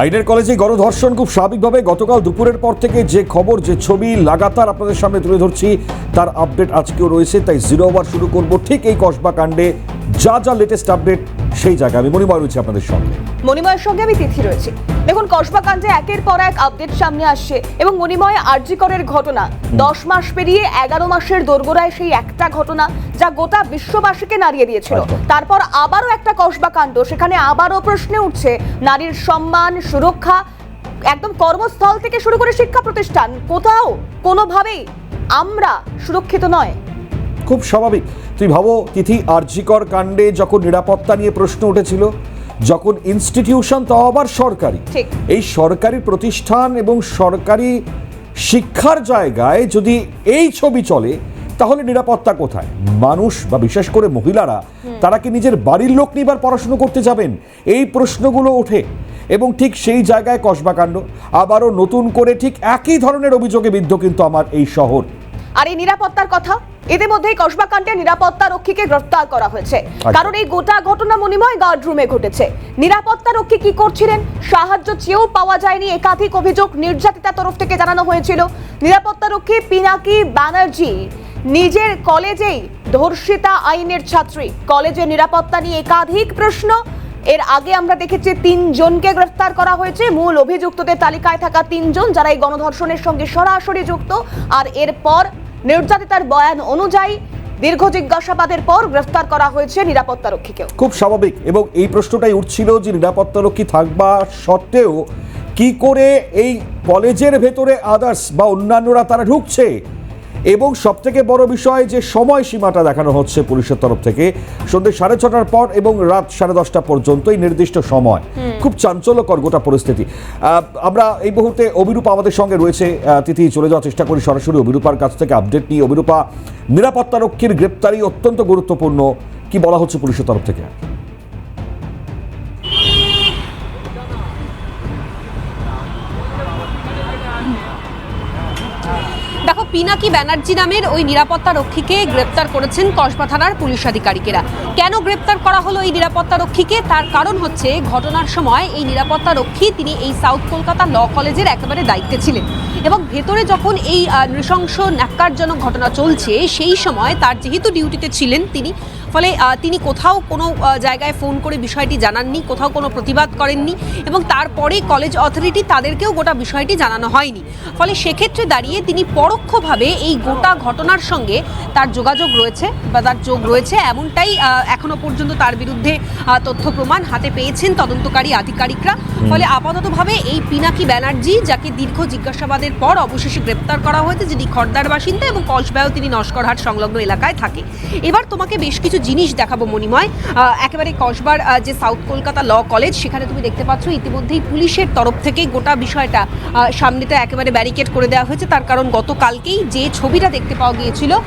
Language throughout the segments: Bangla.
আইনের কলেজে গণধর্ষণ খুব স্বাভাবিকভাবে গতকাল দুপুরের পর থেকে যে খবর, যে ছবি লাগাতার আপনাদের সামনে তুলে ধরছি, তার আপডেট আজকেও রয়েছে, তাই জিরো ওভার শুরু করব ঠিক এই কসবা কাণ্ডে। যা যা লেটেস্ট আপডেট সেই জায়গায় আমি মনিময় রয়েছে আপনাদের সঙ্গে। মণিময়ের সঙ্গে আমি তিথি রয়েছি। দেখুন কসবা কাণ্ডে একের পর এক আপডেট সামনে আসছে এবং মণিময় আরজিকরের ঘটনা। দশ মাস পেরিয়ে এগারো মাসের দোরগোড়ায় সেই একটা ঘটনা যা গোটা বিশ্ববাসীকে নাড়িয়ে দিয়েছিল। তারপর আবারও একটা কসবা কাণ্ড সেখানে আবারও প্রশ্নে উঠছে নারীর সম্মান সুরক্ষা একদম কর্মস্থল থেকে শুরু করে শিক্ষা প্রতিষ্ঠান। কোথাও কোনোভাবেই আমরা সুরক্ষিত নয়। খুব স্বাভাবিক। তুই ভাবো তিথি আরজিকর কাণ্ডে যখন নিরাপত্তা নিয়ে প্রশ্ন উঠেছিল যখন ইনস্টিটিউশন তাও আবার সরকারি। এই সরকারি প্রতিষ্ঠান এবং সরকারি শিক্ষার জায়গায় যদি এই ছবি চলে তাহলে নিরাপত্তা কোথায়? মানুষ বা বিশেষ করে মহিলারা তারা কি নিজের বাড়ির লোক নিয়ে এবার পড়াশুনো করতে যাবেন? এই প্রশ্নগুলো ওঠে। এবং ঠিক সেই জায়গায় কসবাকাণ্ড আবারও নতুন করে ঠিক একই ধরনের অভিযোগে বিদ্ধ কিন্তু আমার এই শহর। আর এই নিরাপত্তার কথা? ইতিমধ্যেই কসবা কাণ্ডে নিরাপত্তা রক্ষীকে গ্রেফতার করা হয়েছে। কারণ এই গোটা ঘটনা মণিময় গার্ডরুমে ঘটেছে। নিরাপত্তা রক্ষী কি করছিলেন? সাহায্য চেয়েও পাওয়া যায়নি একাধিক অভিযোগ নির্যাতিতার তরফ থেকে জানানো হয়েছিল। নিরাপত্তা রক্ষী পিনাকি ব্যানার্জি নিজের কলেজেই ধর্ষিতা আইনের ছাত্রী। কলেজের নিরাপত্তা নিয়ে একাধিক প্রশ্ন। এর আগে আমরা দেখেছি তিনজনকে গ্রেফতার করা হয়েছে। মূল অভিযুক্তদের তালিকায় থাকা তিনজন যারা এই গণধর্ষণের সঙ্গে সরাসরি যুক্ত। আর এরপর নির্যাতিতার বয়ান অনুযায়ী দীর্ঘ জিজ্ঞাসাবাদের পর গ্রেফতার করা হয়েছে নিরাপত্তা রক্ষীকে খুব স্বাভাবিক, এবং এই প্রশ্নটাই উঠছিল যে নিরাপত্তারক্ষী থাকবা সত্ত্বেও কি করে এই কলেজের ভেতরে আদার্স বা অন্যান্যরা তারা ঢুকছে? এবং সব থেকে বড় বিষয় যে সময় সীমাটা দেখানো হচ্ছে পুলিশের তরফ থেকে সন্ধ্যে সাড়ে ছটার পর এবং রাত সাড়ে দশটা পর্যন্ত এই নির্দিষ্ট সময়। খুব চাঞ্চল্যকর গোটা পরিস্থিতি। আহ, আমরা এই মুহূর্তে অভিরূপা আমাদের সঙ্গে রয়েছে। তিথি চলে যাওয়ার চেষ্টা করি সরাসরি অভিরূপার কাছ থেকে আপডেট নিয়ে। অভিরূপা নিরাপত্তারক্ষীর গ্রেপ্তারি অত্যন্ত গুরুত্বপূর্ণ। কি বলা হচ্ছে পুলিশের তরফ থেকে? পিনাকি ব্যানার্জি নামের ওই নিরাপত্তা রক্ষীকে গ্রেপ্তার করেছেন কসবা থানার পুলিশ আধিকারিকেরা। কেন গ্রেপ্তার করা হলো এই নিরাপত্তা রক্ষীকে? তার কারণ হচ্ছে, ঘটনার সময় এই নিরাপত্তা রক্ষী তিনি এই সাউথ কলকাতা ল কলেজের একেবারে দায়িত্বে ছিলেন। এবং ভেতরে যখন এই নৃশংস ন্যাক্কারজনক ঘটনা চলছে সেই সময় তার যেহেতু ডিউটিতে ছিলেন তিনি ফলে তিনি কোথাও কোনো জায়গায় ফোন করে বিষয়টি জানাননি কোথাও কোনো প্রতিবাদ করেননি এবং তারপরে কলেজ অথরিটি তাদেরকেও গোটা বিষয়টি জানানো হয়নি। ফলে সেক্ষেত্রে দাঁড়িয়ে তিনি পরোক্ষভাবে এই গোটা ঘটনার সঙ্গে তার যোগাযোগ রয়েছে বা তার যোগ রয়েছে। এমনটাই এখনও পর্যন্ত তার বিরুদ্ধে তথ্য প্রমাণ হাতে পেয়েছেন তদন্তকারী আধিকারিকরা। ফলে আপাততভাবে এই পিনাকি ব্যানার্জি যাকে দীর্ঘ জিজ্ঞাসাবাদের পর অবশেষে গ্রেপ্তার করা হয়েছে যিনি খর্দার বাসিন্দা এবং কসবায়ও তিনি নস্করহাট সংলগ্ন এলাকায় থাকে। এবার তোমাকে বেশ কিছু জিনিস দেখাবো, মণিময়। একেবারে কসবার যে সাউথ কলকাতা ল কলেজ, সেখানে তুমি দেখতে পাচ্ছ ইতিমধ্যেই পুলিশের তরফ থেকে গোটা বিষয়টা সামনেটা একেবারে ব্যারিকেড করে দেওয়া হয়েছে। তার কারণ গতকালকেই যে ছবিটা দেখতে পাওয়া গিয়েছিল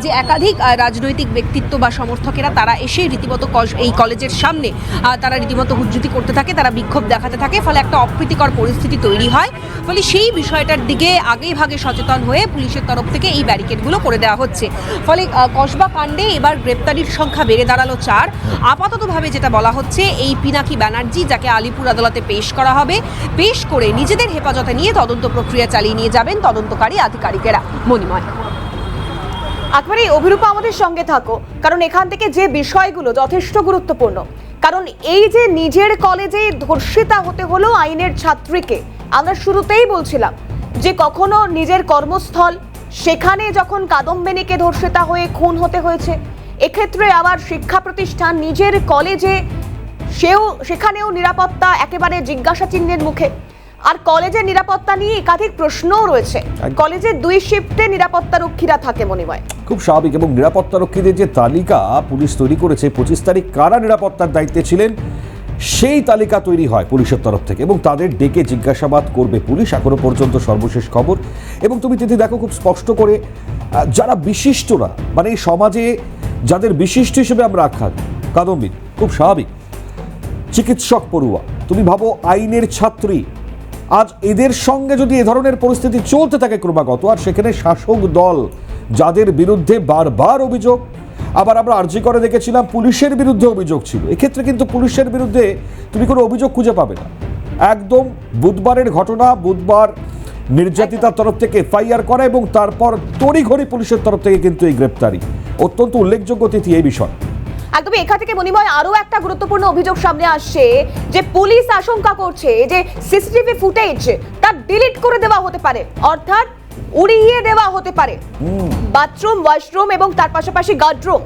যে একাধিক রাজনৈতিক ব্যক্তিত্ব বা সমর্থকেরা তারা এসে রীতিমতো কস- এই কলেজের সামনে তারা রীতিমতো হুজ্জুতি করতে থাকে, তারা বিক্ষোভ দেখাতে থাকে। ফলে একটা অপ্রীতিকর পরিস্থিতি তৈরি হয়। ফলে সেই বিষয়টার দিকে আগে ভাগে সচেতন হয়ে পুলিশের তরফ থেকে এই ব্যারিকেডগুলো করে দেওয়া হচ্ছে। ফলে কসবা কাণ্ডে এবার গ্রেপ্তারির সংখ্যা বেড়ে দাঁড়াল চার। আপাততভাবে যেটা বলা হচ্ছে, এই পিনাকি ব্যানার্জি যাকে আলিপুর আদালতে পেশ করা হবে, পেশ করে নিজেদের হেফাজতে নিয়ে তদন্ত প্রক্রিয়া চালিয়ে নিয়ে যাবেন তদন্তকারী আধিকারিকেরা। মণিময়। একবারে অভিরূপা আমাদের সঙ্গে থাকো, কারণ এখান থেকে যে বিষয়গুলো যথেষ্ট গুরুত্বপূর্ণ। কারণ এই যে নিজের কলেজে ধর্ষিতা হতে হলো আইনের ছাত্রীকে, আমরা শুরুতেই বলছিলাম যে কখনো নিজের কর্মস্থল সেখানে যখন কাদম্বিনীকে ধর্ষিতা হয়ে খুন হতে হয়েছে এক্ষেত্রে আবার শিক্ষা প্রতিষ্ঠান নিজের কলেজে সেও সেখানেও নিরাপত্তা একেবারে জিজ্ঞাসা চিহ্নের মুখে। আর কলেজের নিরাপত্তা নিয়ে একাধিক প্রশ্নও রয়েছে। কলেজের দুই শিফটে নিরাপত্তা রক্ষীরা থাকে মনে হয়। খুব স্বাভাবিক এবং নিরাপত্তারক্ষীদের যে তালিকা পুলিশ তৈরি করেছে পঁচিশ তারিখ কারা নিরাপত্তার দায়িত্বে ছিলেন সেই তালিকা তৈরি হয় পুলিশের তরফ থেকে এবং তাদের ডেকে জিজ্ঞাসাবাদ করবে পুলিশ। এখনও পর্যন্ত সর্বশেষ খবর। এবং তুমি তিথি দেখো খুব স্পষ্ট করে যারা বিশিষ্টরা মানে এই সমাজে যাদের বিশিষ্ট হিসেবে আমরা আখ্যা দিই, কাদম্বির খুব স্বাভাবিক। চিকিৎসক পড়ুয়া তুমি ভাবো আইনের ছাত্রী। আজ এদের সঙ্গে যদি এ ধরনের পরিস্থিতি চলতে থাকে ক্রমাগত আর সেখানে শাসক দল যাদের বিরুদ্ধে বারবার অভিযোগ আবার আমরা আর্জি করে দেখেছিলাম পুলিশের বিরুদ্ধে অভিযোগ ছিল। এক্ষেত্রে কিন্তু পুলিশের বিরুদ্ধে তুমি কোনো অভিযোগ খুঁজে পাবে না। একদম বুধবারের ঘটনা, বুধবার নির্যাতিতার তরফ থেকে এফআইআর করা এবং তারপর তড়িঘড়ি পুলিশের তরফ থেকে কিন্তু এই গ্রেপ্তারি। অত্যন্ত উল্লেখযোগ্য তিথি এই বিষয়। একদমই, এখান থেকে মনিময় আরও একটা গুরুত্বপূর্ণ অভিযোগ সামনে আসছে যে পুলিশ আশঙ্কা করছে যে সিসিটিভি ফুটেজ তা ডিলিট করে দেওয়া হতে পারে। অর্থাৎ উড়িয়ে দেওয়া হতে পারে। বাথরুম ওয়াশরুম এবং তার পাশাপাশি গার্ডরুম।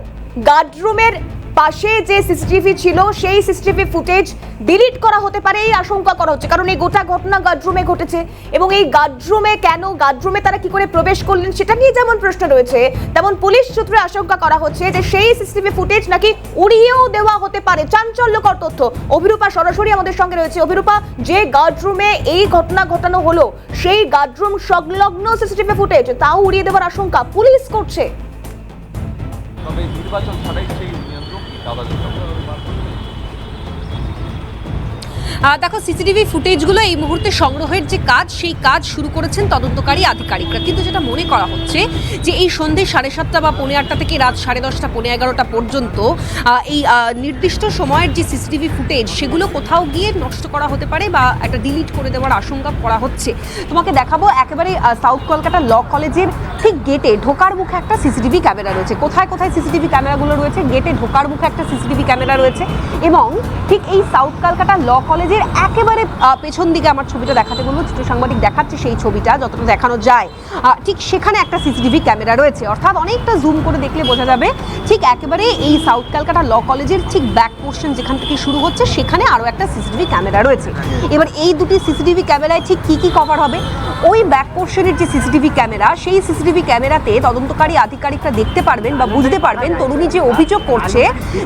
গার্ডরুমের পাশে যে সিসিটিভি ছিল, সেই সিসিটিভি ফুটেজ ডিলিট করা হতে পারে, এই আশঙ্কা করা হচ্ছে। কারণ এই গোটা ঘটনা গার্ডরুমে ঘটেছে এবং এই গার্ডরুমে কেন, গার্ডরুমে তারা কি করে প্রবেশ করলেন, সেটা নিয়ে যেমন প্রশ্ন রয়েছে, তেমন পুলিশ সূত্রে আশঙ্কা করা হচ্ছে যে সেই সিসিটিভি ফুটেজ নাকি উড়িয়েও দেওয়া হতে পারে। চাঞ্চল্যকর তথ্য। অভিরূপা সরাসরি আমাদের সঙ্গে রয়েছে। অভিরূপা, যে গার্ডরুমে এই ঘটনা ঘটানো হলো, সেই গার্ডরুম সংলগ্ন সিসিটিভি ফুটেজ, তাও উড়িয়ে দেওয়ার আশঙ্কা পুলিশ করছে। তবে নির্বাচন ছাড়াই সেই 到了，就找。দেখো, সিসিটিভি ফুটেজগুলো এই মুহূর্তে সংগ্রহের যে কাজ, সেই কাজ শুরু করেছেন তদন্তকারী আধিকারিকরা। কিন্তু যেটা মনে করা হচ্ছে যে এই সন্ধে সাড়ে সাতটা বা পৌনে আটটা থেকে রাত সাড়ে দশটা, পৌনে এগারোটা পর্যন্ত এই নির্দিষ্ট সময়ের যে সিসিটিভি ফুটেজ, সেগুলো কোথাও গিয়ে নষ্ট করা হতে পারে বা একটা ডিলিট করে দেওয়ার আশঙ্কা করা হচ্ছে। তোমাকে দেখাবো একেবারে সাউথ কলকাতা ল কলেজের ঠিক গেটে ঢোকার মুখে একটা সিসিটিভি ক্যামেরা রয়েছে। কোথায় কোথায় সিসিটিভি ক্যামেরাগুলো রয়েছে? গেটে ঢোকার মুখে একটা সিসিটিভি ক্যামেরা রয়েছে এবং ঠিক এই সাউথ কলকাতা ল কলেজের একেবারে পেছন দিকে আমার ছবিটা দেখাতে বলব। চিত্র সাংবাদিক দেখাচ্ছে সেই ছবিটা যতটা দেখানো যায়। ঠিক সেখানে একটা সিসিটিভি ক্যামেরা রয়েছে। অর্থাৎ অনেকটা জুম করে দেখলে বোঝা যাবে, ঠিক একেবারে এই সাউথ ক্যালকাটা ল কলেজের ঠিক ব্যাক পোর্শন যেখান থেকে শুরু হচ্ছে, সেখানে আরও একটা সিসিটিভি ক্যামেরা রয়েছে। এবার এই দুটি সিসিটিভি ক্যামেরায় ঠিক কী কী কভার হবে? ওই ব্যাক পোর্শনের যে সিসিটিভি ক্যামেরা, সেই সিসিটিভি ক্যামেরাতে তদন্তকারী আধিকারিকরা দেখতে পারবেন বা বুঝতে পারবেন তরুণী যে অভিযোগ করছে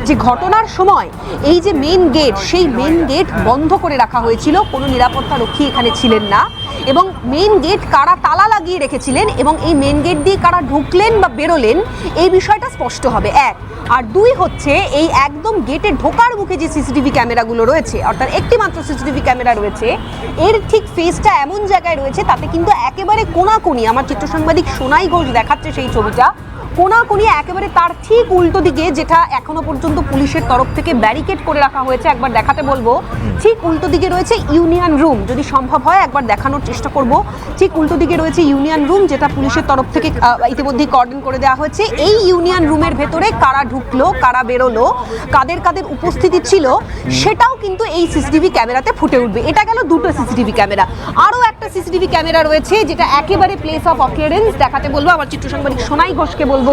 যে ঘটনার সময় এই যে মেন গেট সেই মেন গেট বন্ধ করে রাখা হয়েছিল। কোনো নিরাপত্তা রক্ষী এখানে ছিলেন না। এবং মেন গেট কারা তালা লাগিয়ে রেখেছিলেন এবং এই মেন গেট দিয়ে কারা ঢুকলেন বা বেরোলেন, এই বিষয়টা স্পষ্ট হবে। এক, আর দুই হচ্ছে এই একদম গেটে ঢোকার মুখে যে সিসিটিভি ক্যামেরাগুলো রয়েছে, অর্থাৎ একটি মাত্র সিসিটিভি ক্যামেরা রয়েছে, এর ঠিক ফেসটা এমন জায়গায় রয়েছে তাতে কিন্তু একেবারে কোনাকুনি, আমার চিত্র সাংবাদিক সোনাই ঘোষ দেখাচ্ছে সেই ছবিটা কোনাকুনি একেবারে তার ঠিক উল্টো দিকে যেটা এখনও পর্যন্ত পুলিশের তরফ থেকে ব্যারিকেড করে রাখা হয়েছে। একবার দেখাতে বলব ঠিক উল্টো দিকে রয়েছে ইউনিয়ন রুম। যদি সম্ভব হয় একবার দেখানোর চেষ্টা করব। ঠিক উল্টো দিকে রয়েছে ইউনিয়ন রুম যেটা পুলিশের তরফ থেকে ইতিমধ্যেই কর্ডন করে দেওয়া হয়েছে। এই ইউনিয়ন রুমের ভেতরে কারা ঢুকলো কারা বেরোলো কাদের কাদের উপস্থিতি ছিল সেটাও কিন্তু এই সিসিটিভি ক্যামেরাতে ফুটে উঠবে। এটা গেল দুটো সিসিটিভি ক্যামেরা। আরও একটা সিসিটিভি ক্যামেরা রয়েছে, যেটা একেবারে প্লেস অফ অকিয়ারেন্স দেখাতে বলব। আমার চিত্র সাংবাদিক সোনাই ঘোষকে বলব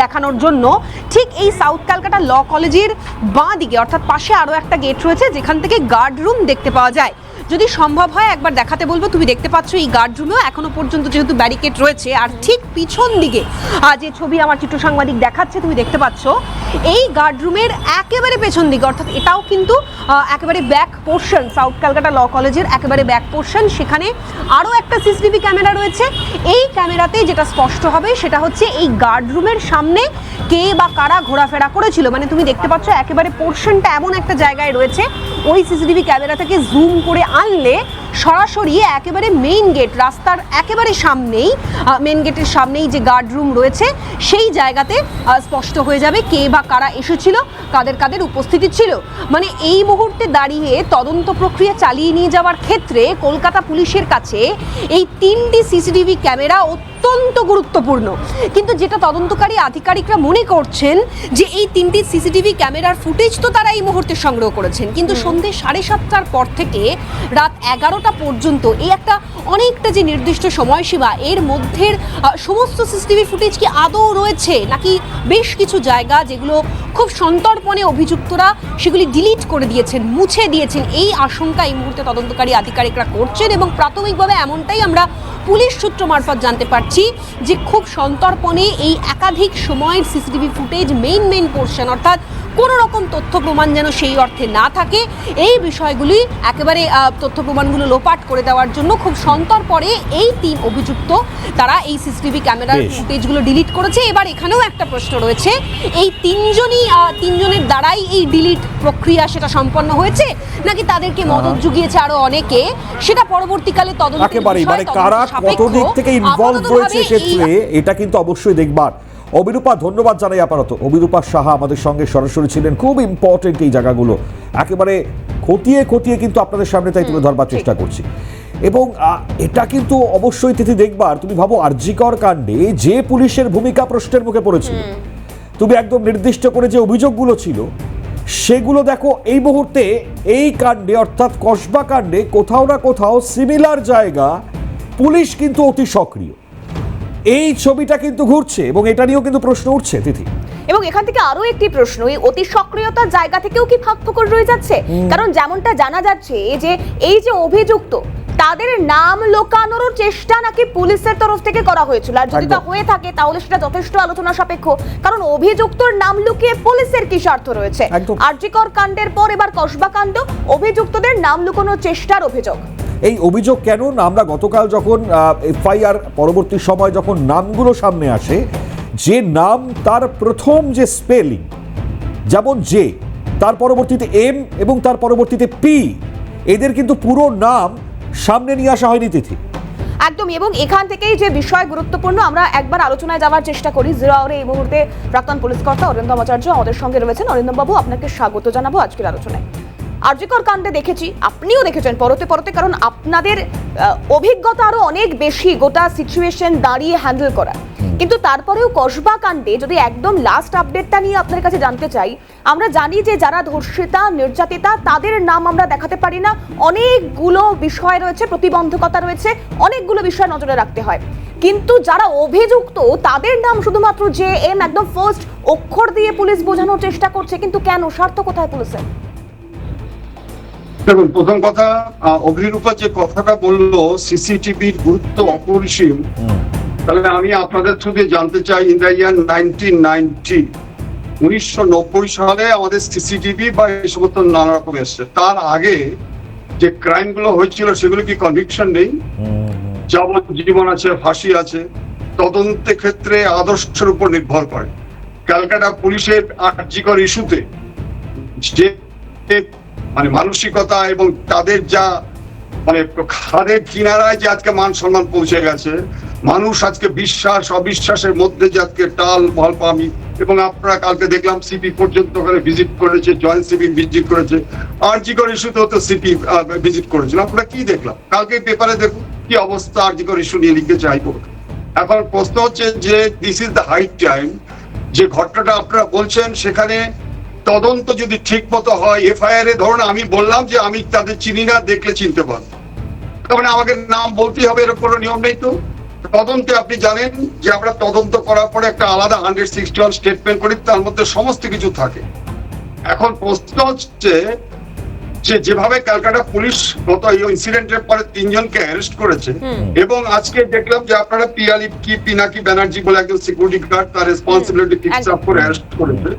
দেখানোর জন্য। ঠিক এই সাউথ ক্যালকাটা ল কলেজের বাঁ দিকে, অর্থাৎ পাশে আরও একটা গেট রয়েছে, যেখান থেকে গার্ড রুম দেখতে পাওয়া যায়। যদি সম্ভব হয়, একবার দেখাতে বলব। তুমি দেখতে পাচ্ছ এই গার্ড রুমেও এখনও পর্যন্ত যেহেতু ব্যারিকেড রয়েছে, আর ঠিক পিছন দিকে যে ছবি আমার চিত্র সাংবাদিক দেখাচ্ছে, তুমি দেখতে পাচ্ছ, এই গার্ড রুমের একেবারে পেছন দিকে, অর্থাৎ এটাও কিন্তু একেবারে back portion south Calcutta law কলেজের একেবারে ব্যাক পোর্শন সেখানে আরও একটা সিসিটিভি ক্যামেরা রয়েছে। এই ক্যামেরাতে যেটা স্পষ্ট হবে, সেটা হচ্ছে এই গার্ড রুমের সামনে কে বা কারা ঘোরাফেরা করেছিল। মানে তুমি দেখতে পাচ্ছ, একেবারে পোর্শনটা এমন একটা জায়গায় রয়েছে, ওই সিসিটিভি ক্যামেরা থেকে জুম করে আনলে সরাসরি একেবারে মেইন গেট রাস্তার একেবারে সামনেই মেইন গেটের সামনেই যে গার্ড রুম রয়েছে, সেই জায়গাতে স্পষ্ট হয়ে যাবে কে বা কারা এসেছিল, কাদের কাদের উপস্থিতি ছিল। মানে এই মুহূর্তে দাঁড়িয়ে তদন্ত প্রক্রিয়া চালিয়ে নিয়ে যাওয়ার ক্ষেত্রে কলকাতা পুলিশের কাছে এই তিনটি সিসিটিভি ক্যামেরা অত্যন্ত গুরুত্বপূর্ণ। কিন্তু যেটা তদন্তকারী আধিকারিকরা মনে করছেন যে এই তিনটি সিসিটিভি ক্যামেরার ফুটেজ তো তারা এই মুহূর্তে সংগ্রহ করেছেন। কিন্তু সন্ধে সাড়ে সাতটার পর থেকে রাত এগারোটা পর্যন্ত এই একটা অনেকটা যে নির্দিষ্ট সময়সীমা এর মধ্যের সমস্ত সিসিটিভি ফুটেজ কি আদৌ রয়েছে? নাকি বেশ কিছু জায়গা যেগুলো খুব সন্তর্পণে অভিযুক্তরা সেগুলি ডিলিট করে দিয়েছেন মুছে দিয়েছেন এই আশঙ্কা এই মুহূর্তে তদন্তকারী আধিকারিকরা করছেন এবং প্রাথমিকভাবে এমনটাই আমরা পুলিশ সূত্র মারফত জানতে পারছি যে খুব সন্তর্পণে এই একাধিক সময়ের CCTV footage main main portion অর্থাৎ কোনো রকম তথ্য প্রমাণ যেন সেই অর্থে না থাকে। এই বিষয়গুলি একেবারে তথ্য প্রমাণগুলো লোপাট করে দেওয়ার জন্য খুব সন্তর পরে এই তিন অভিযুক্ত তারা এই সিসিটিভি ক্যামেরার। ফুটেজগুলো ডিলিট করেছে। এবার এখানেও একটা প্রশ্ন রয়েছে। এই তিনজনই তিনজনের দ্বারাই এই ডিলিট প্রক্রিয়া সেটা সম্পন্ন হয়েছে? নাকি তাদেরকে মদত জুগিয়েছে আরও অনেকে? সেটা পরবর্তীকালে তদন্ত মানে কারা কত দিক থেকে ইনভলভ ক্ষেত্রে এটা কিন্তু অবশ্যই দেখবার। অবিরূপা ধন্যবাদ জানাই আপাতত। অবিরূপা সাহা আমাদের সঙ্গে সরাসরি ছিলেন। খুব ইম্পর্টেন্ট এই জায়গাগুলো। একেবারে খতিয়ে খতিয়ে কিন্তু আপনাদের সামনে তাই তুলে ধরবার চেষ্টা করছি। এবং এটা কিন্তু অবশ্যই তিথি দেখবার। তুমি ভাবো আরজিকর কাণ্ডে যে পুলিশের ভূমিকা প্রশ্নের মুখে পড়েছিল। তুমি একদম নির্দিষ্ট করে যে অভিযোগগুলো ছিল সেগুলো দেখো এই মুহূর্তে এই কাণ্ডে অর্থাৎ কসবা কাণ্ডে কোথাও না কোথাও সিমিলার জায়গা পুলিশ কিন্তু অতি সক্রিয়। এই ছবিটা কিন্তু ঘুরছে এবং এটা নিয়েও কিন্তু প্রশ্ন উঠছে তিথি। এবং এখান থেকে আরও একটি প্রশ্ন এই অতি সক্রিয়তার জায়গা থেকেও কি ফাঁক ফোকর রয়ে যাচ্ছে? কারণ যেমনটা জানা যাচ্ছে যে এই যে অভিযুক্ত তাদের নাম লোকানোর চেষ্টা নাকি পুলিশের তরফ থেকে করা হয়েছিল। আর যদি তা হয়ে থাকে তাহলে সেটা যথেষ্ট আলোচনা সাপেক্ষ। কারণ অভিযুক্তর নাম লুকিয়ে পুলিশের কি স্বার্থ রয়েছে। আরজিকর কাণ্ডের পর এবার কসবা কাণ্ড অভিযুক্তদের নাম লুকানোর চেষ্টার অভিযোগ। এই অভিযোগ কেন? আমরা গতকাল যখন এফআইআর পরবর্তী সময় যখন নামগুলো সামনে আসে, যে নাম, তার প্রথম যে স্পেলিং, যেমন জে, তার পরবর্তীতে এম এবং তার পরবর্তীতে পি, এদের কিন্তু পুরো নাম সামনে নিয়ে আসা হয়নি তিথি। একদমই, এবং এখান থেকেই যে বিষয় গুরুত্বপূর্ণ, আমরা একবার আলোচনায় যাওয়ার চেষ্টা করি। জিরো আওয়ারে এই মুহূর্তে প্রাক্তন পুলিশ কর্তা অরিন্দম আচার্য আমাদের সঙ্গে রয়েছেন। অরিন্দম বাবু আপনাকে স্বাগত জানাব আজকের আলোচনায়। আরজিকর কাণ্ডে দেখেছি আপনিও দেখেছেন পরতে পরতে কারণ আপনাদের অভিজ্ঞতা আরও অনেক বেশি গোটা সিচুয়েশন দাঁড়িয়ে হ্যান্ডেল করা। কিন্তু তারপরেও কসবা কাণ্ডে যদি একদম লাস্ট আপডেটটা নিয়ে আপনার কাছে জানতে চাই আমরা জানি যে যারা ধর্ষিতা নির্যাতিতা তাদের নাম আমরা দেখাতে পারি না। অনেকগুলো বিষয় রয়েছে প্রতিবন্ধকতা রয়েছে অনেকগুলো বিষয় নজরে রাখতে হয়। কিন্তু যারা অভিযুক্ত তাদের নাম শুধুমাত্র যে এম একদম ফার্স্ট অক্ষর দিয়ে পুলিশ বোঝানোর চেষ্টা করছে কিন্তু কেন? স্বার্থ কোথায় পুলিশের? দেখুন প্রথম কথা অগ্নিরূপা যে কথাটা বলল সিসিটিভির গুরুত্ব অপরিসীম তাহলে আমি আপনাদের থেকে জানতে চাই in the year nineteen ninety উনিশশো নব্বই সালে আমাদের সিসিটিভি বা এই সমস্ত নানা রকম এসছে। তার আগে যে ক্রাইমগুলো হয়েছিল সেগুলো কি কনভিকশন নেই? যাবজ্জীবন আছে ফাঁসি আছে তদন্তের ক্ষেত্রে আদর্শের উপর নির্ভর করে। ক্যালকাটা পুলিশের আর্যিকর ইস্যুতে যে মানে মানসিকতা এবং তাদের যা মানে খাদের কিনারায় যে আজকে মান সম্মান পৌঁছে গেছে, মানুষ আজকে বিশ্বাস, অবিশ্বাসের মধ্যে যে আজকে টাল, বল পামি, এবং আপনারা কালকে দেখলাম সিপি পর্যন্ত ওখানে ভিজিট করেছে জয়েন্ট সিপি ভিজিট করেছে আর জি করে ইস্যুতেও তো সিপি ভিজিট করেছিল। আপনারা কি দেখলাম? কালকে পেপারে দেখুন কি অবস্থা আর জি করে ইস্যু নিয়ে লিখতে চাইব এখন প্রশ্ন হচ্ছে যে this is the high time যে ঘটনাটা আপনারা বলছেন, সেখানে তদন্ত যদি ঠিক মতো হয় এফআইআর এ ধরুন আমি বললাম যে আমি তাদের চিনি না দেখলে চিনতে পারব। তার মানে আমাকে নাম বলতেই হবে এরকম কোনো নিয়ম নেই তো? তদন্তে আপনি জানেন যে আমরা তদন্ত করার পরে একটা আলাদা হান্ড্রেড সিক্সটি ওয়ান স্টেটমেন্ট করি তার মধ্যে সমস্ত কিছু থাকে। এখন প্রশ্ন হচ্ছে যে যেভাবে ক্যালকাটা পুলিশ গত এই ইনসিডেন্টের পরে তিনজনকে অ্যারেস্ট করেছে এবং আজকে দেখলাম যে আপনারা পিয়ালি কি পিনাকি ব্যানার্জি বলে একজন সিকিউরিটি গার্ড তার রেসপন্সিবিলিটি ফিক্স আপ করে অ্যারেস্ট করেছে।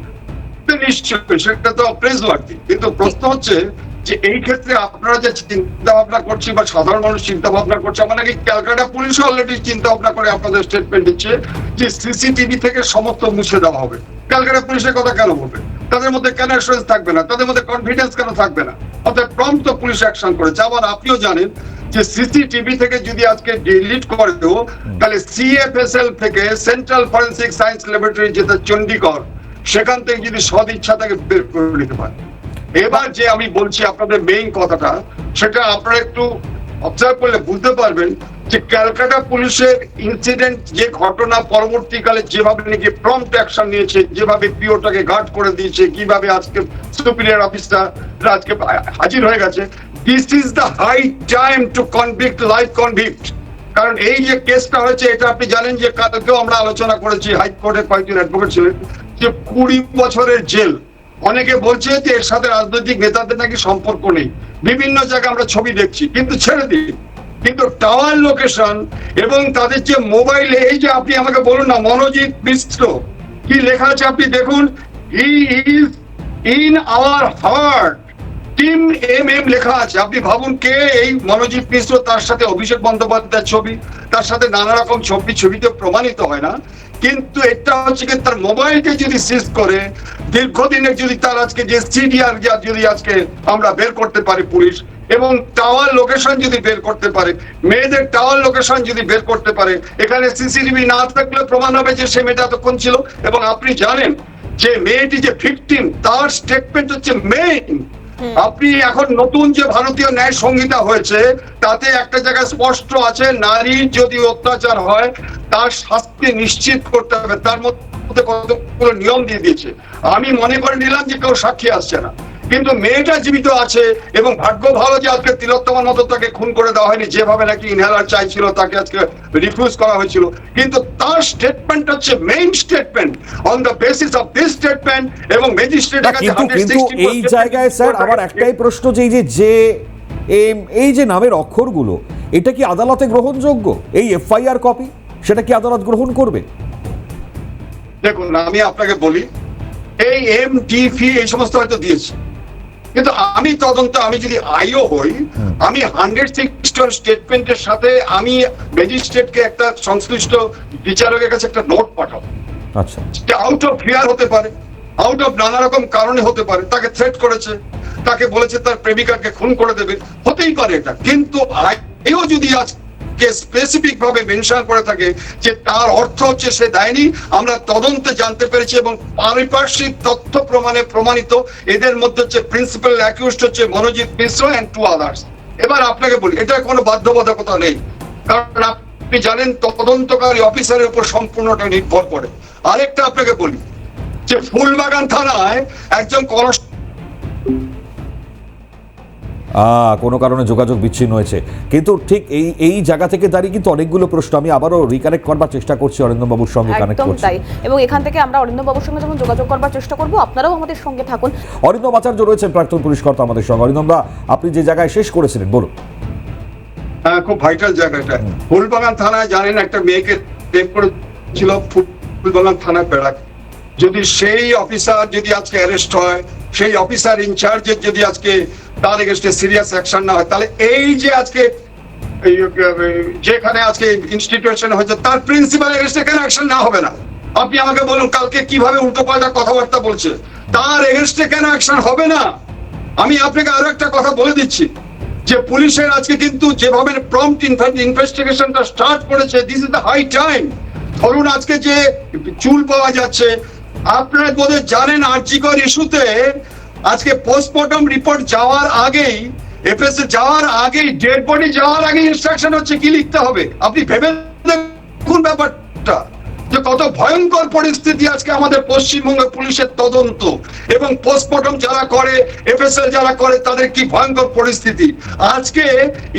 তো নিশ্চয়ই, সেটা তো প্রেস ওয়ার্কি কিন্তু প্রশ্ন হচ্ছে যে এই ক্ষেত্রে আপনারা যে চিন্তা ভাবনা করছেন বা সাধারণ মানুষ চিন্তা ভাবনা করছে, আমার নাকি ক্যালকাটা পুলিশ অলরেডি চিন্তা ভাবনা করে আপনাদের স্টেটমেন্ট দিচ্ছে যে সিসিটিভি থেকে সমস্ত মুছে দেওয়া হবে। ক্যালকাটা পুলিশের কথা কেন বলবে? তাদের মধ্যে কেন অ্যাসুরেন্স থাকবে না? তাদের মধ্যে কনফিডেন্স কেন থাকবে না? অর্থাৎ প্রম্পট তো পুলিশ অ্যাকশন করেছে। আবার আপনিও জানেন যে সিসিটিভি থেকে যদি আজকে ডিলিট করে দেবো তাহলে সিএফএসএল থেকে সেন্ট্রাল ফরেন্সিক সায়েন্স ল্যাবরেটরি যেটা চণ্ডীগড় সেখান থেকে যদি সদিচ্ছা তাকে বের করে নিতে পারে। এবার যে আমি বলছি আপনাদের মেইন কথাটা, সেটা আপনারা একটু অবজার্ভ করলে বুঝতে পারবেন যে ক্যালকাটা পুলিশের ইনসিডেন্ট যে ঘটনা পরবর্তীকালে যেভাবে নাকি প্রম্পট অ্যাকশন নিয়েছে, যেভাবে পিওটাকে গার্ড করে দিয়েছে, কীভাবে আজকে সুপিরিয়র অফিসার আজকে হাজির হয়ে গেছে this is the high time to convict life convict কারণ এই যে কেসটা হয়েছে, এটা আপনি জানেন যে কালকেও আমরা আলোচনা করেছি হাইকোর্টে কয়েকজন অ্যাডভোকেট ছিলেন। যে কুড়ি বছরের জেল। অনেকে বলছে যে এর সাথে রাজনৈতিক নেতাদের নাকি সম্পর্ক নেই। বিভিন্ন জায়গায় আমরা ছবি দেখছি, কিন্তু ছেড়ে দিই কিন্তু টাওয়ার লোকেশন এবং তাদের যে মোবাইলে, এই যে আপনি আমাকে বলুন না, মনোজিৎ মিশ্র, কি লেখা আছে আপনি দেখুন he is in our heart team M M লেখা আছে। আপনি ভাবুন কে এই মনোজিৎ মিশ্র, তার সাথে অভিষেক বন্দ্যোপাধ্যায়ের ছবি, তার সাথে নানা রকম ছবি, ছবিতে প্রমাণিত হয় না। কিন্তু এটা হচ্ছে কি তার মোবাইলকে যদি সিজ করে দীর্ঘদিনে যদি তার আজকে যে সিডিআর যদি আজকে আমরা বের করতে পারি পুলিশ, এবং টাওয়ার লোকেশন যদি বের করতে পারে, মেয়েদের টাওয়ার লোকেশন যদি বের করতে পারে, এখানে সিসিটিভি না থাকলে প্রমাণ হবে যে সে মেয়েটা এতক্ষণ ছিল। এবং আপনি জানেন যে মেয়েটি যে ভিকটিম তার স্টেটমেন্ট হচ্ছে মেইন আপনি এখন নতুন যে ভারতীয় ন্যায় সংহিতা হয়েছে, তাতে একটা জায়গায় স্পষ্ট আছে নারীর যদি অত্যাচার হয়, তার শাস্তি নিশ্চিত করতে হবে। তার মধ্যে কতগুলো নিয়ম দিয়ে দিয়েছে। আমি মনে করে নিলাম যে কেউ সাক্ষী আসছে না। কিন্তু মেয়েটা জীবিত আছে এবং ভাগ্য ভালো যে আজকে তিলোত্তমার মতো তাকে খুন করে দেওয়া হয়নি যেভাবে নাকি ইনহেলার চাইছিল তাকে আজকে রিফিউজ করা হয়েছিল। কিন্তু তার স্টেটমেন্ট হচ্ছে main statement on the basis of this statement এবং কাছে কিন্তু কিন্তু এই জায়গায় স্যার আমার একটাই প্রশ্ন যে এই যে যে এম- এই যে নামের অক্ষরগুলো এটা কি আদালতে গ্রহণযোগ্য? এই এফআইআর কপি সেটা কি আদালত গ্রহণ করবে? দেখুন আমি আপনাকে বলি এই এম টিভি এই সমস্ত হয়তো দিয়েছে। কিন্তু আমি তদন্ত আমি যদি আইও হই আমি হান্ড্রেড সিক্সটি স্টেটমেন্টের সাথে আমি ম্যাজিস্ট্রেটকে একটা সংশ্লিষ্ট বিচারকের কাছে একটা নোট পাঠাবো। আচ্ছা। আউট অফ ফিয়ার হতে পারে আউট অফ নানা রকম কারণে হতে পারে তাকে থ্রেট করেছে তাকে বলেছে তার প্রেমিকাকে খুন করে দেবে হতেই পারে এটা। কিন্তু আইও যদি আজকে স্পেসিফিক ভাবে মেনশন করে থাকে যে তার অর্থ হচ্ছে সে দেয়নি আমরা তদন্তে জানতে পেরেছি এবং পারিপার্শ্বিক তথ্য প্রমাণে প্রমাণিত। এদের মধ্যে হচ্ছে প্রিন্সিপাল অ্যাকিউজড হচ্ছে Manojit Mishra and two others এবার আপনাকে বলি এটা কোনো বাধ্যবাধকতা নেই। কারণ আপনি জানেন তদন্তকারী অফিসারের উপর সম্পূর্ণটা নির্ভর করে। আরেকটা আপনাকে বলি যে ফুলবাগান থানায় একজন কনস আহ, কোনো কারণে যোগাযোগ বিচ্ছিন্ন হয়েছে। কিন্তু ঠিক এই এই জায়গা থেকে দাঁড়িয়ে কিন্তু অনেকগুলো প্রশ্ন আমি আবারও রিকানেক্ট করবার চেষ্টা করছি অরিন্দম বাবুর সঙ্গে কানেক্ট করছি। তাই। এবং এখান থেকে আমরা অরিন্দম বাবুর সঙ্গে যখন যোগাযোগ করবার চেষ্টা করব আপনারাও আমাদের সঙ্গে থাকুন। অরিন্দম আচার্য রয়েছেন প্রাক্তন পুলিশ কর্তা আমাদের সঙ্গে। অরিন্দমরা আপনি যে জায়গায় শেষ করেছিলেন বলুন। হ্যাঁ, খুব ভাইটাল জায়গাটা ফুলবাগান থানায় জানেন একটা মেয়েকে রেপ করেছিল ফুলবাগান থানায় বেড়াক যদি সেই অফিসার যদি আজকে অ্যারেস্ট হয় সেই অফিসার ইনচার্জের যদি আজকে তার সিরিয়াস অ্যাকশন না হয়। তাহলে এই যে আজকে যেখানে আজকে ইনস্টিটিউশন হয়েছে, তার প্রিন্সিপাল কেন অ্যাকশন না হবে না? আপনি আমাকে বলুন, কালকে কীভাবে উল্টো পাল্টা কথাবার্তা বলছে? তার এগেস্টে কেন অ্যাকশন হবে না? আমি আপনাকে আরও একটা কথা বলে দিচ্ছি, যে পুলিশের আজকে কিন্তু যেভাবে প্রম্পট ইনভেস্টিগেশনটা স্টার্ট করেছে this is the high time ধরুন আজকে যে চুল পাওয়া যাচ্ছে, আপনারা বোধহয় জানেন আর্জিকর ইস্যুতে আজকে পোস্টমর্টম রিপোর্ট যাওয়ার আগেই এফএস যাওয়ার আগেই ডেড বডি যাওয়ার আগে ইনস্ট্রাকশন হচ্ছে কি লিখতে হবে। আপনি ভেবে দেখুন ব্যাপারটা। যে কত ভয়ঙ্কর পরিস্থিতি আজকে আমাদের পশ্চিমবঙ্গ পুলিশের তদন্ত এবং পোস্টমর্টম যারা করে এফএসএল যারা করে তাদের কি ভয়ঙ্কর পরিস্থিতি? আজকে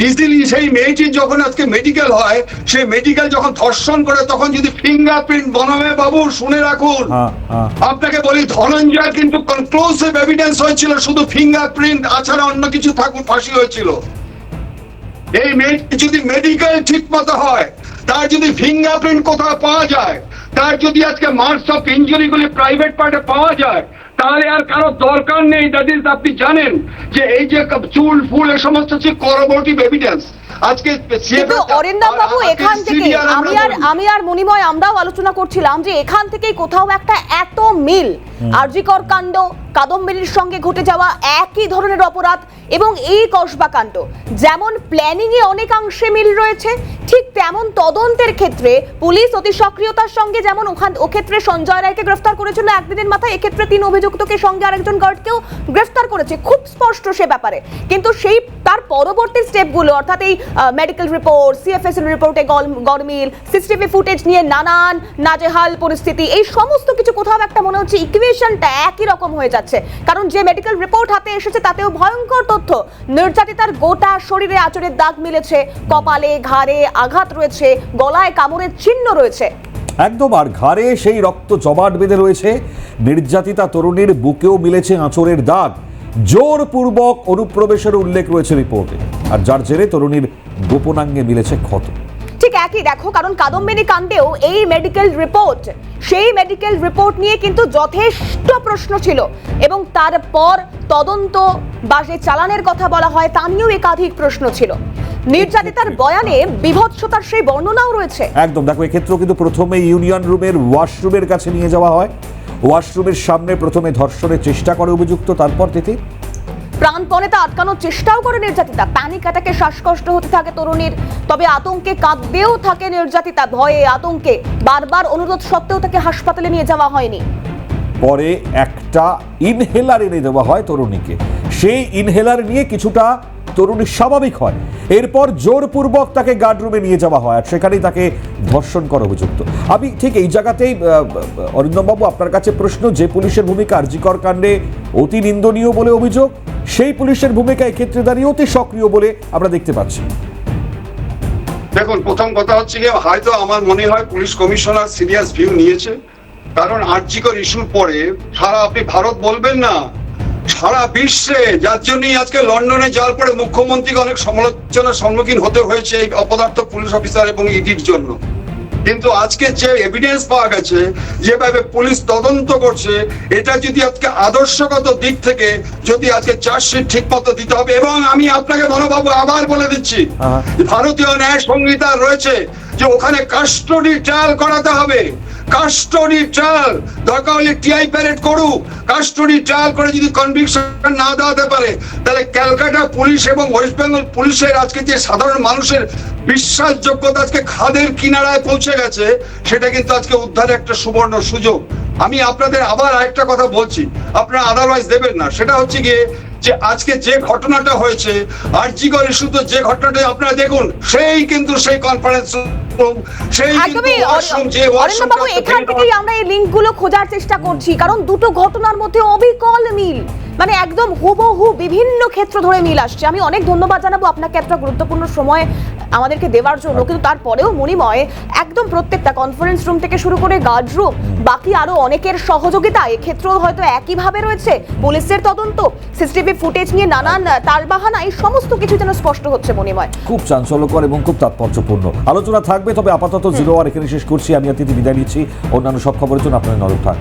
ইজিলি সেই মেয়েটি যখন আজকে মেডিকেল হয় সেই মেডিকেল যখন ধর্ষণ করে তখন যদি ফিঙ্গারপ্রিন্ট বনামে বাবু শুনে রাখুন। হ্যাঁ হ্যাঁ। আপনাকে বলি ধনঞ্জয় কিন্তু কনক্লুসিভ এভিডেন্স হয়েছিল শুধু ফিঙ্গারপ্রিন্ট আছাড়া অন্য কিছু থাকুন ফাঁসি হয়েছিল। এই মেয়েটি যদি মেডিকেল ঠিক মতো হয় তার যদি ফিঙ্গারপ্রিন্ট কোথাও পাওয়া যায়, তার যদি আজকে মার্কস অফ ইঞ্জুরি গুলি প্রাইভেট পার্টে পাওয়া যায় তাহলে আর কারও দরকার নেই দ্যাট ইজ আপনি জানেন যে এই যে চুল ফুল এ সমস্ত হচ্ছে করোবোটিভ এভিডেন্স আজকে কিন্তু অরিন্দম বাবু এখান থেকে আমি আর আমি আর মণিময় আমরাও আলোচনা করছিলাম যে এখান থেকেই কোথাও একটা এত মিল আরজিকর কাণ্ড কাদম্বিনীর সঙ্গে ঘটে যাওয়া একই ধরনের অপরাধ এবং এই কসবা কাণ্ড। যেমন প্ল্যানিং এ অনেকাংশে মিল রয়েছে ঠিক তেমন তদন্তের ক্ষেত্রে পুলিশ অতি সক্রিয়তার সঙ্গে যেমন ওখান ও ক্ষেত্রে সঞ্জয় রায়কে গ্রেফতার করেছিল একদিনের মাথায় এক্ষেত্রে তিন অভিযুক্তকে সঙ্গে আরেকজন গার্ডকেও গ্রেফতার করেছে। খুব স্পষ্ট সে ব্যাপারে। কিন্তু সেই তার পরবর্তী স্টেপগুলো, অর্থাৎ এই মেডিকেল রিপোর্ট সিএফএস রিপোর্টে গরমিল সিসিটিভি ফুটেজ নিয়ে নানান নাজেহাল পরিস্থিতি, এই সমস্ত কিছু কোথাও একটা মনে হচ্ছে ইকুয়েশনটা একই রকম হয়ে যাচ্ছে। কারণ যে মেডিকেল রিপোর্ট হাতে এসেছে তাতেও ভয়ঙ্কর তথ্য, নির্যাতিতার গোটা শরীরে আচরের দাগ মিলেছে, কপালে ঘাড়ে আঘাত রয়েছে, গলায় কামড়ের চিহ্ন রয়েছে। একদম, আর ঘাড়ে সেই রক্ত জমাট বেঁধে রয়েছে। নির্যাতিতা তরুণীর বুকেও মিলেছে আঁচড়ের দাগ। জোরপূর্বক অনুপ্রবেশের উল্লেখ রয়েছে রিপোর্টে। আর যার জেরে তরুণীর গোপনাঙ্গে মিলেছে ক্ষত। ঠিক একই দেখো কারণ কাদম্বিনী কাণ্ডেও এই মেডিকেল রিপোর্ট সেই মেডিকেল রিপোর্ট নিয়ে কিন্তু যথেষ্ট প্রশ্ন ছিল। এবং তারপর তদন্ত বা যে চালানের কথা বলা হয় তা নিয়েও একাধিক প্রশ্ন ছিল। নির্যাতিতার বয়ানে বিভৎসতার সেই বর্ণনাও রয়েছে। একদম দেখো এক্ষেত্রেও কিন্তু প্রথমে ইউনিয়ন রুমের ওয়াশরুমের কাছে নিয়ে যাওয়া হয়। ওয়াশরুমের সামনে প্রথমে ধর্ষণের চেষ্টা করে অভিযুক্ত তারপর তিথি প্রাণপণে তা আটকানোর চেষ্টাও করে নির্যাতিতা। প্যানিক অ্যাটাকে শ্বাসকষ্ট হতে থাকে তরুণীর তবে আতঙ্কে কাঁদতেও থাকে নির্যাতিতা। ভয়ে আতঙ্কে বারবার অনুরোধ সত্ত্বেও তাকে হাসপাতালে নিয়ে যাওয়া হয়নি। পরে একটা ইনহেলার এনে দেওয়া হয় তরুণীকে। সেই ইনহেলার নিয়ে কিছুটা তরুণী স্বাভাবিক হয়। এরপর জোরপূর্বক তাকে গার্ডরুমে নিয়ে যাওয়া হয় আর সেখানেই তাকে ধর্ষণ করা অভিযুক্ত। আমি ঠিক এই জায়গাতেই অরিন্দমবাবু আপনার কাছে প্রশ্ন, যে পুলিশের ভূমিকা আরজিকর কাণ্ডে অতি নিন্দনীয় বলে অভিযোগ, সেই পুলিশের ভূমিকা এক্ষেত্রে দাঁড়িয়ে অতি সক্রিয় বলে আমরা দেখতে পাচ্ছি। দেখুন, প্রথম কথা হচ্ছে গিয়ে, হয়তো আমার মনে হয় পুলিশ কমিশনার সিরিয়াস ভিউ নিয়েছে, কারণ আর্যিকর ইস্যুর পরে, সারা আপনি ভারত বলবেন না সারা বিশ্বে যার জন্যই আজকে লন্ডনে যাওয়ার পরে মুখ্যমন্ত্রীকে অনেক সমালোচনার সম্মুখীন হতে হয়েছে এই অপদার্থ পুলিশ অফিসার এবং ইডির জন্য কিন্তু আজকে যে এভিডেন্স পাওয়া গেছে যেভাবে পুলিশ তদন্ত করছে এটা যদি আজকে আদর্শগত দিক থেকে যদি আজকে চার্জশিট ঠিক মতো দিতে হবে এবং আমি আপনাকে মনোবাবু আবার বলে দিচ্ছি। ভারতীয় ন্যায় সংহিতা রয়েছে যে ওখানে কাস্টডি ট্রায়াল করাতে হবে কাস্টডি ট্রায়াল দরকার হলে টিআই প্যারেড করুক। কাস্টডি ট্রায়াল করে যদি কনভিকশন না দেওয়াতে পারে, তাহলে ক্যালকাটা পুলিশ এবং ওয়েস্ট বেঙ্গল পুলিশের আজকে যে সাধারণ মানুষের বিশ্বাসযোগ্যতা আজকে খাদের কিনারায় পৌঁছে গেছে, সেটা কিন্তু আজকে উদ্ধারের একটা সুবর্ণ সুযোগ। আমি আপনাদের আবার আরেকটা কথা বলছি, আপনারা আদারওয়াইজ দেবেন না। সেটা হচ্ছে গিয়ে যে আজকে যে ঘটনাটা হয়েছে আরজিগর ইস্যুতে যে ঘটনাটা আপনারা দেখুন, সেই কিন্তু সেই কনফারেন্স এখান থেকেই আমরা এই লিঙ্কগুলো খোঁজার চেষ্টা করছি কারণ দুটো ঘটনার মধ্যে অবিকল মিল। মানে একদম হুবহু বিভিন্ন ক্ষেত্র ধরে মিল আসছে। আমি অনেক ধন্যবাদ জানাব আপনাকে একটা গুরুত্বপূর্ণ সময় আমাদেরকে দেওয়ার জন্য। কিন্তু তারপরেও মণিময় একদম প্রত্যেকটা কনফারেন্স রুম থেকে শুরু করে গার্ড রুম বাকি আরও অনেকের সহযোগিতা এক্ষেত্রেও হয়তো একইভাবে রয়েছে। পুলিশের তদন্ত সিসিটিভি ফুটেজ নিয়ে নানান তালবাহানা এই সমস্ত কিছু যেন স্পষ্ট হচ্ছে মণিময়। খুব চাঞ্চল্যকর এবং খুব তাৎপর্যপূর্ণ। আলোচনা থাকবে তবে আপাতত জিরো আর এখানে শেষ করছি। আমি অতিথি বিদায় নিচ্ছি। অন্যান্য সব খবরের জন্য আপনার নজর থাক